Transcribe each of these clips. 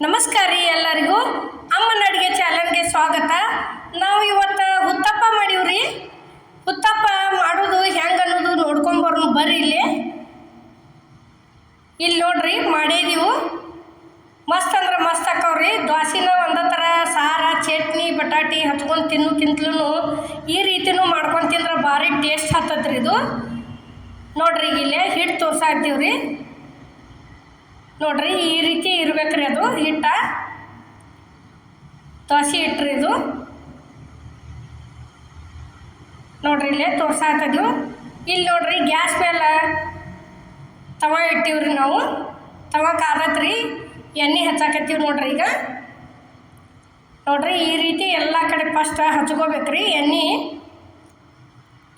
ನಮಸ್ಕಾರ ರೀ ಎಲ್ಲರಿಗೂ. ಅಮ್ಮನ ಅಡುಗೆ ಚಾನಲ್ಗೆ ಸ್ವಾಗತ. ನಾವು ಇವತ್ತು ಹುತ್ತಪ್ಪ ಮಾಡೀವ್ರಿ ಉತ್ತಪ್ಪ ಮಾಡೋದು ಹೆಂಗೆ ಅನ್ನೋದು ನೋಡ್ಕೊಂಬರೋಣ ಬರ್ರಿ ಇಲ್ಲಿ. ಇಲ್ಲಿ ನೋಡ್ರಿ ಮಾಡಿದೀವು ಮಸ್ತ್ ಅಂದ್ರೆ ಮಸ್ತ್ ಹಾಕವ್ರಿ ದ್ವಾಸಿನ ಒಂದ ಥರ ಸಾರ, ಚಟ್ನಿ, ಬಟಾಟಿ ಹಚ್ಕೊಂಡು ತಿನ್ನೋಕ್ಕಿಂತಲೂ ಈ ರೀತಿನೂ ಮಾಡ್ಕೊಂಡು ತಿಂದ್ರೆ ಭಾರಿ ಟೇಸ್ಟ್ ಹತ್ತತ್ರಿ ಇದು. ನೋಡ್ರಿ ಇಲ್ಲೇ ಹಿಟ್ಟು ತೋರ್ಸಾಕ್ತೀವ್ರಿ. ನೋಡ್ರಿ ಈ ರೀತಿ ಇರ್ಬೇಕ್ರಿ ದೋಸೆ ಹಿಟ್ರಿ ಇದು? ನೋಡ್ರಿ ಇಲ್ಲೇ ತೋರ್ಸಾಕದೀವಿ ಇಲ್ಲಿ ನೋಡ್ರಿ ಗ್ಯಾಸ್ ಮೇಲೆ ತವ ಇಟ್ಟಿವ್ರಿ ನಾವು. ತವ ಕಾದತ್ರಿ ಎಣ್ಣೆ ಹಚ್ಚಾಕತ್ತೀವಿ ನೋಡ್ರಿ ಈಗ. ನೋಡ್ರಿ ಈ ರೀತಿ ಎಲ್ಲ ಕಡೆ ಫಸ್ಟ್ ಹಚ್ಕೋಬೇಕ್ರಿ ಎಣ್ಣೆ.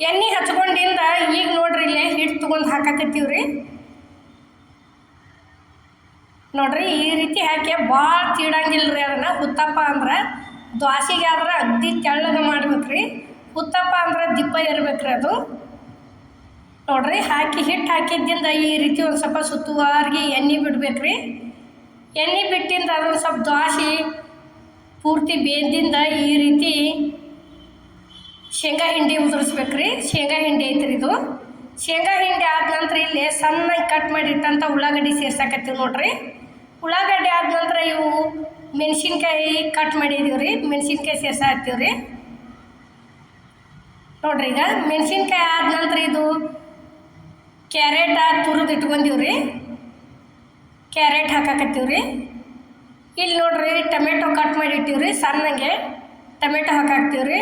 ಎಣ್ಣೆ ಹಚ್ಕೊಂಡಿಂದ ಈಗ ನೋಡ್ರಿ ಇಲ್ಲೇ ಹಿಟ್ಟು ತೊಗೊಂಡು ಹಾಕಾಕತ್ತೀವ್ರಿ. ನೋಡ್ರಿ, ಈ ರೀತಿ ಹಾಕಿ ಭಾಳ ತೀಡಂಗಿಲ್ಲ ರೀ ಅದನ್ನು. ಹುತ್ತಪ್ಪ ಅಂದ್ರೆ ದ್ವಾಸಿಗೆ ಆದ್ರೆ ಅಗ್ದಿ ತೆಳ್ಳಗೆ ಮಾಡ್ಬೇಕ್ರಿ. ಉತ್ತಪ್ಪ ಅಂದ್ರೆ ದಿಪ್ಪ ಇರ್ಬೇಕ್ರಿ ಅದು. ನೋಡ್ರಿ, ಹಾಕಿ ಹಿಟ್ಟು ಹಾಕಿದ್ದಿಂದ ಈ ರೀತಿ ಒಂದು ಸ್ವಲ್ಪ ಸುತ್ತುವಾರಿಗೆ ಎಣ್ಣೆ ಬಿಡ್ಬೇಕ್ರಿ. ಎಣ್ಣೆ ಬಿಟ್ಟಿಂದ ಅದೊಂದು ಸ್ವಲ್ಪ ದ್ವಾಸಿ ಪೂರ್ತಿ ಬೇಂದಿಂದ ಈ ರೀತಿ ಶೇಂಗಾ ಹಿಂಡಿ ಉದುರಿಸ್ಬೇಕ್ರಿ. ಶೇಂಗಾ ಹಿಂಡಿ ಐತ್ರಿ ಇದು. ಶೇಂಗಾ ಹಿಂಡಿ ಆದ ನಂತರ ಇಲ್ಲಿ ಸಣ್ಣ ಕಟ್ ಮಾಡಿಟ್ಟಂಥ ಉಳ್ಳಾಗಡ್ಡಿ ಸೇರ್ಸಾಕತ್ತೀವಿ ನೋಡ್ರಿ. ಉಳ್ಳಾಗಡ್ಡಿ ಆದ ನಂತರ ಇವು ಮೆಣಸಿನ್ಕಾಯಿ ಕಟ್ ಮಾಡಿದೀವಿ ರೀ, ಮೆಣಸಿನ್ಕಾಯಿ ಸೇರ್ಸಾಕತ್ತೀವಿ ರೀ. ನೋಡ್ರಿ ಈಗ ಮೆಣಸಿನ್ಕಾಯಿ ಆದ ನಂತರ ಇದು ಕ್ಯಾರೆಟ ತುರಿದು ಇಟ್ಕೊಂಡೀವಿ ರೀ. ಕ್ಯಾರೆಟ್ ಹಾಕಾಕತ್ತೀವಿ ರೀ. ಇಲ್ಲಿ ನೋಡ್ರಿ ಟೊಮೆಟೊ ಕಟ್ ಮಾಡಿ ಇಟ್ಟಿವ್ರಿ ಸಣ್ಣಗೆ ಟೊಮೆಟೊ ಹಾಕಾಕ್ತೀವಿ ರೀ.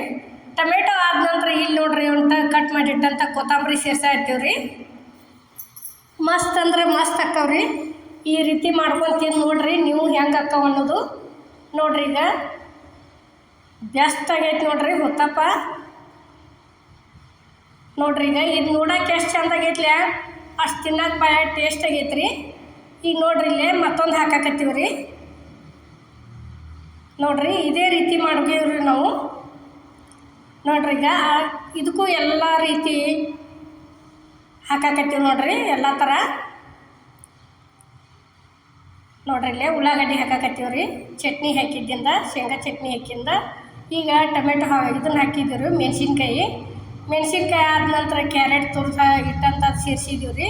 ಟೊಮೆಟೊ ಆದ ನಂತರ ಇಲ್ಲಿ ನೋಡ್ರಿ ಅಂತ ಕಟ್ ಮಾಡಿಟ್ಟಂಥ ಕೊತ್ತಂಬರಿ ಸೇರ್ಸಾ ಇರ್ತೀವಿ ರೀ. ಮಸ್ತ್ ಅಂದ್ರೆ ಮಸ್ತ್ ಆಕ್ಕವ್ರಿ ಈ ರೀತಿ ಮಾಡ್ಕೊಂಡು ತಿಂದು ನೋಡ್ರಿ, ನೀವು ಹೆಂಗೆ ಅಕ್ಕವ ಅನ್ನೋದು. ನೋಡ್ರಿ ಈಗ. ಬೆಸ್ಟ್ ಆಗೈತೆ ನೋಡ್ರಿ, ಹೊತ್ತಪ್ಪ. ನೋಡ್ರಿ ಈಗ, ಇದು ನೋಡಕ್ಕೆ ಎಷ್ಟು ಚಂದ ಆಗೈತ್ಲೆ? ಅಷ್ಟು ತಿನ್ನಕ್ಕೆ ಭಾಳ ಟೇಸ್ಟ್ ಆಗೈತೆ ರೀ ಈಗ ನೋಡ್ರಿ ಇಲ್ಲೇ ಮತ್ತೊಂದು ಹಾಕಾಕತ್ತೀವಿ ರೀ ನೋಡ್ರಿ, ಇದೇ ರೀತಿ ಮಾಡ್ಕೀವ್ರಿ ನಾವು. ನೋಡ್ರಿ ಈಗ ಇದಕ್ಕೂ ಎಲ್ಲ ರೀತಿ ಹಾಕಾಕತ್ತೀವಿ ನೋಡ್ರಿ, ಎಲ್ಲ ಥರ ನೋಡ್ರಿ ಇಲ್ಲೇ ಉಳ್ಳಾಗಡ್ಡಿ ಹಾಕಾಕತ್ತೀವಿ ರೀ ಚಟ್ನಿ ಹಾಕಿದ್ದಿಂದ, ಶೇಂಗಾ ಚಟ್ನಿ ಹಾಕಿಂದ, ಈಗ ಟೊಮೆಟೊ ಇದನ್ನ ಹಾಕಿದ್ದೀವಿ ಮೆಣಸಿನ್ಕಾಯಿ. ಮೆಣಸಿನ್ಕಾಯಿ ಆದ ನಂತರ ಕ್ಯಾರೆಟ್, ತುರ್ದ, ಹಿಟ್ಟಂತ ಸೇರಿಸಿದ್ದೀವಿ ರೀ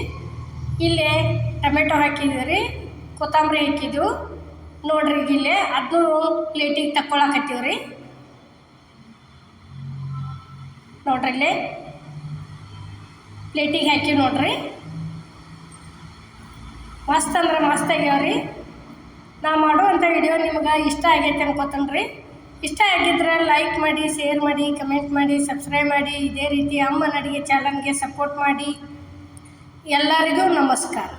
ಇಲ್ಲಿ ಟೊಮೆಟೊ ಹಾಕಿದ್ದೀವಿ ರೀ ಕೊತ್ತಂಬರಿ ಹಾಕಿದ್ದೆವು ನೋಡ್ರಿ ಇಲ್ಲೇ ಅದನ್ನು ಪ್ಲೇಟಿಗೆ ತಕ್ಕೊಳಕತ್ತೀವಿ ರೀ ನೋಡ್ರಿ ಇಲ್ಲೇ ಪ್ಲೇಟಿಗೆ ಹಾಕಿ ನೋಡ್ರಿ. ಮಸ್ತ್ ಅಂದ್ರೆ ಮಸ್ತ್ ಆಗ್ಯಾವ ನಾ ಮಾಡುವಂಥ ವಿಡಿಯೋ ನಿಮ್ಗೆ ಇಷ್ಟ ಆಗೈತೆ ಅನ್ಕೋತನ್ರಿ. ಇಷ್ಟ ಆಗಿದ್ರೆ ಲೈಕ್ ಮಾಡಿ ಶೇರ್ ಮಾಡಿ ಕಮೆಂಟ್ ಮಾಡಿ ಸಬ್ಸ್ಕ್ರೈಬ್ ಮಾಡಿ. ಇದೇ ರೀತಿ ಅಮ್ಮನ ಅಡುಗೆ ಚಾನಲ್ಗೆ ಸಪೋರ್ಟ್ ಮಾಡಿ. ಎಲ್ಲರಿಗೂ ನಮಸ್ಕಾರ.